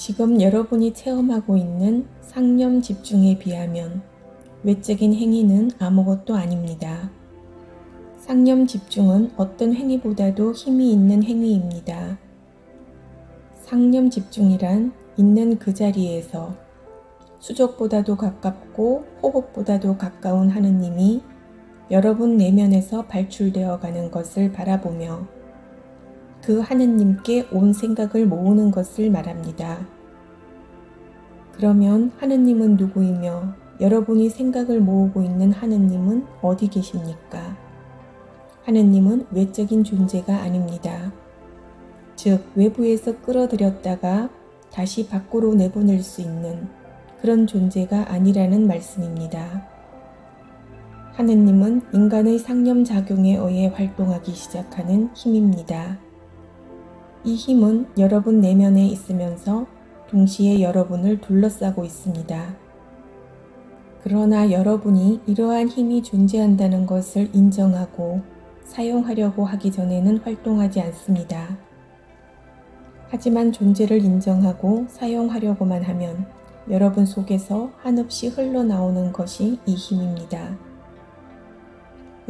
지금 여러분이 체험하고 있는 상념 집중에 비하면 외적인 행위는 아무것도 아닙니다. 상념 집중은 어떤 행위보다도 힘이 있는 행위입니다. 상념 집중이란 있는 그 자리에서 수족보다도 가깝고 호흡보다도 가까운 하느님이 여러분 내면에서 발출되어 가는 것을 바라보며 그 하느님께 온 생각을 모으는 것을 말합니다. 그러면 하느님은 누구이며 여러분이 생각을 모으고 있는 하느님은 어디 계십니까? 하느님은 외적인 존재가 아닙니다. 즉, 외부에서 끌어들였다가 다시 밖으로 내보낼 수 있는 그런 존재가 아니라는 말씀입니다. 하느님은 인간의 상념작용에 의해 활동하기 시작하는 힘입니다. 이 힘은 여러분 내면에 있으면서 동시에 여러분을 둘러싸고 있습니다. 그러나 여러분이 이러한 힘이 존재한다는 것을 인정하고 사용하려고 하기 전에는 활동하지 않습니다. 하지만 존재를 인정하고 사용하려고만 하면 여러분 속에서 한없이 흘러나오는 것이 이 힘입니다.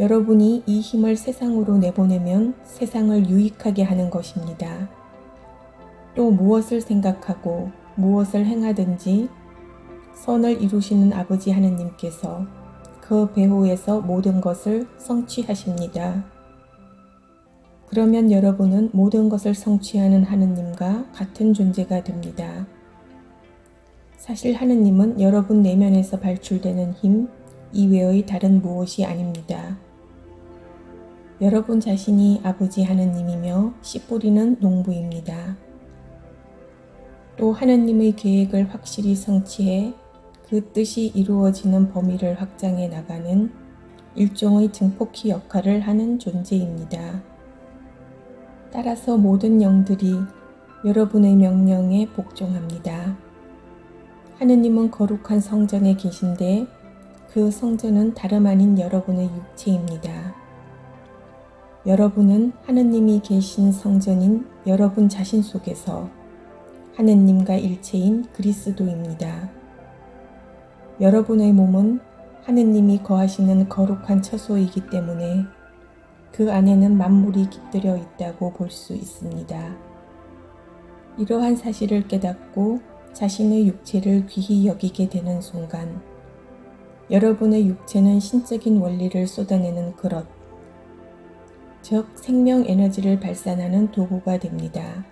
여러분이 이 힘을 세상으로 내보내면 세상을 유익하게 하는 것입니다. 또 무엇을 생각하고 무엇을 행하든지 선을 이루시는 아버지 하느님께서 그 배후에서 모든 것을 성취하십니다. 그러면 여러분은 모든 것을 성취하는 하느님과 같은 존재가 됩니다. 사실 하느님은 여러분 내면에서 발출되는 힘 이외의 다른 무엇이 아닙니다. 여러분 자신이 아버지 하느님이며 씨 뿌리는 농부입니다. 또 하느님의 계획을 확실히 성취해 그 뜻이 이루어지는 범위를 확장해 나가는 일종의 증폭기 역할을 하는 존재입니다. 따라서 모든 영들이 여러분의 명령에 복종합니다. 하느님은 거룩한 성전에 계신데 그 성전은 다름 아닌 여러분의 육체입니다. 여러분은 하느님이 계신 성전인 여러분 자신 속에서 하느님과 일체인 그리스도입니다. 여러분의 몸은 하느님이 거하시는 거룩한 처소이기 때문에 그 안에는 만물이 깃들여 있다고 볼 수 있습니다. 이러한 사실을 깨닫고 자신의 육체를 귀히 여기게 되는 순간 여러분의 육체는 신적인 원리를 쏟아내는 그릇, 즉 생명 에너지를 발산하는 도구가 됩니다.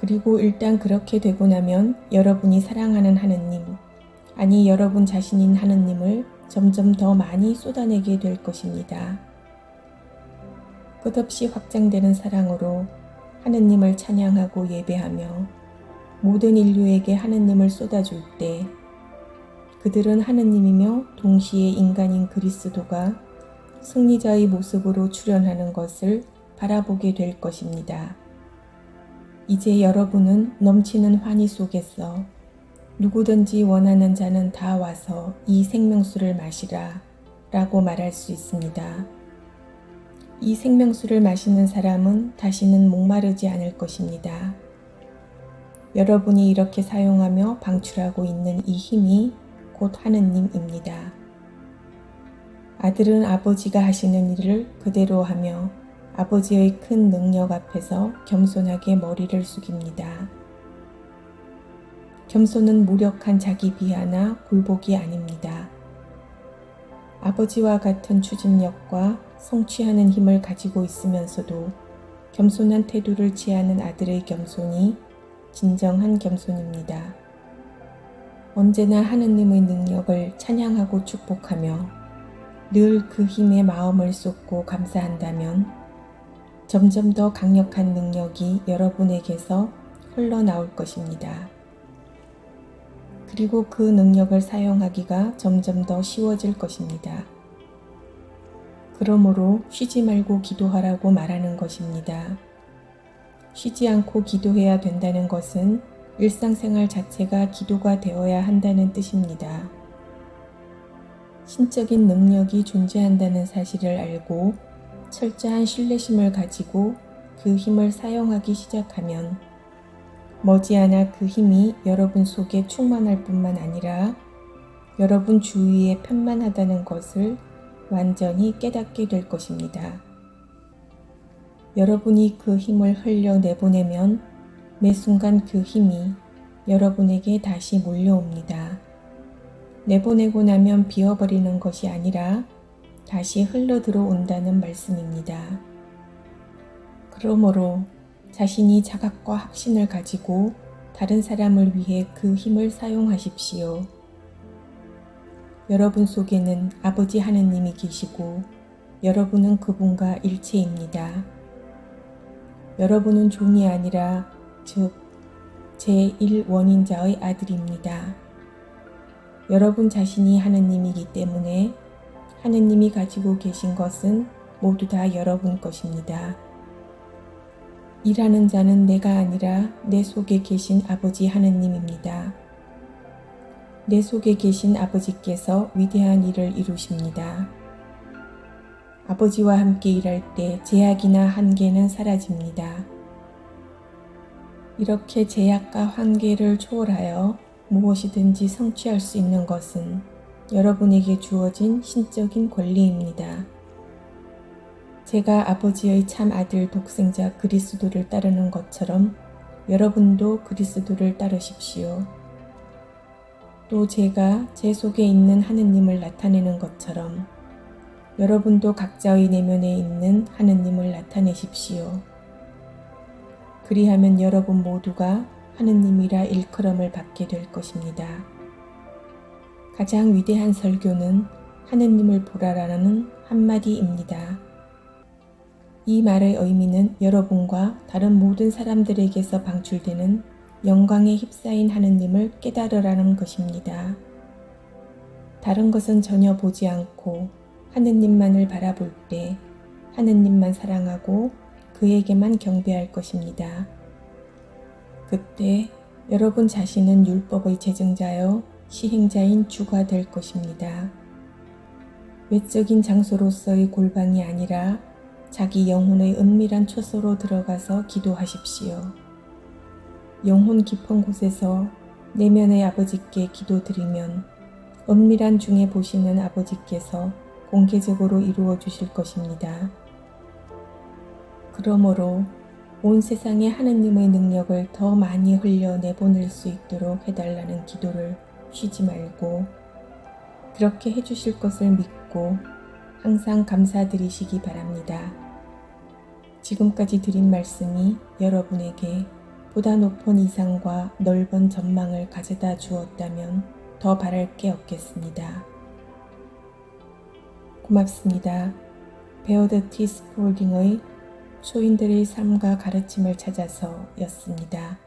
그리고 일단 그렇게 되고 나면 여러분이 사랑하는 하느님, 아니 여러분 자신인 하느님을 점점 더 많이 쏟아내게 될 것입니다. 끝없이 확장되는 사랑으로 하느님을 찬양하고 예배하며 모든 인류에게 하느님을 쏟아줄 때 그들은 하느님이며 동시에 인간인 그리스도가 승리자의 모습으로 출현하는 것을 바라보게 될 것입니다. 이제 여러분은 넘치는 환희 속에서 누구든지 원하는 자는 다 와서 이 생명수를 마시라 라고 말할 수 있습니다. 이 생명수를 마시는 사람은 다시는 목마르지 않을 것입니다. 여러분이 이렇게 사용하며 방출하고 있는 이 힘이 곧 하느님입니다. 아들은 아버지가 하시는 일을 그대로 하며 아버지의 큰 능력 앞에서 겸손하게 머리를 숙입니다. 겸손은 무력한 자기 비하나 굴복이 아닙니다. 아버지와 같은 추진력과 성취하는 힘을 가지고 있으면서도 겸손한 태도를 취하는 아들의 겸손이 진정한 겸손입니다. 언제나 하느님의 능력을 찬양하고 축복하며 늘 그 힘에 마음을 쏟고 감사한다면 점점 더 강력한 능력이 여러분에게서 흘러나올 것입니다. 그리고 그 능력을 사용하기가 점점 더 쉬워질 것입니다. 그러므로 쉬지 말고 기도하라고 말하는 것입니다. 쉬지 않고 기도해야 된다는 것은 일상생활 자체가 기도가 되어야 한다는 뜻입니다. 신적인 능력이 존재한다는 사실을 알고 철저한 신뢰심을 가지고 그 힘을 사용하기 시작하면 머지않아 그 힘이 여러분 속에 충만할 뿐만 아니라 여러분 주위에 편만하다는 것을 완전히 깨닫게 될 것입니다. 여러분이 그 힘을 흘려 내보내면 매 순간 그 힘이 여러분에게 다시 몰려옵니다. 내보내고 나면 비워버리는 것이 아니라 다시 흘러 들어온다는 말씀입니다. 그러므로 자신이 자각과 확신을 가지고 다른 사람을 위해 그 힘을 사용하십시오. 여러분 속에는 아버지 하느님이 계시고 여러분은 그분과 일체입니다. 여러분은 종이 아니라 즉 제1원인자의 아들입니다. 여러분 자신이 하느님이기 때문에 하느님이 가지고 계신 것은 모두 다 여러분 것입니다. 일하는 자는 내가 아니라 내 속에 계신 아버지 하느님입니다. 내 속에 계신 아버지께서 위대한 일을 이루십니다. 아버지와 함께 일할 때 제약이나 한계는 사라집니다. 이렇게 제약과 한계를 초월하여 무엇이든지 성취할 수 있는 것은 여러분에게 주어진 신적인 권리입니다. 제가 아버지의 참 아들 독생자 그리스도를 따르는 것처럼 여러분도 그리스도를 따르십시오. 또 제가 제 속에 있는 하느님을 나타내는 것처럼 여러분도 각자의 내면에 있는 하느님을 나타내십시오. 그리하면 여러분 모두가 하느님이라 일컬음을 받게 될 것입니다. 가장 위대한 설교는 하느님을 보라라는 한마디입니다. 이 말의 의미는 여러분과 다른 모든 사람들에게서 방출되는 영광에 휩싸인 하느님을 깨달으라는 것입니다. 다른 것은 전혀 보지 않고 하느님만을 바라볼 때 하느님만 사랑하고 그에게만 경배할 것입니다. 그때 여러분 자신은 율법의 제정자여 시행자인 주가 될 것입니다. 외적인 장소로서의 골방이 아니라 자기 영혼의 은밀한 초소로 들어가서 기도하십시오. 영혼 깊은 곳에서 내면의 아버지께 기도드리면 은밀한 중에 보시는 아버지께서 공개적으로 이루어 주실 것입니다. 그러므로 온 세상에 하느님의 능력을 더 많이 흘려 내보낼 수 있도록 해달라는 기도를 쉬지 말고 그렇게 해주실 것을 믿고 항상 감사드리시기 바랍니다. 지금까지 드린 말씀이 여러분에게 보다 높은 이상과 넓은 전망을 가져다 주었다면 더 바랄 게 없겠습니다. 고맙습니다. 베어드 티스폴딩의 초인들의 삶과 가르침을 찾아서 였습니다.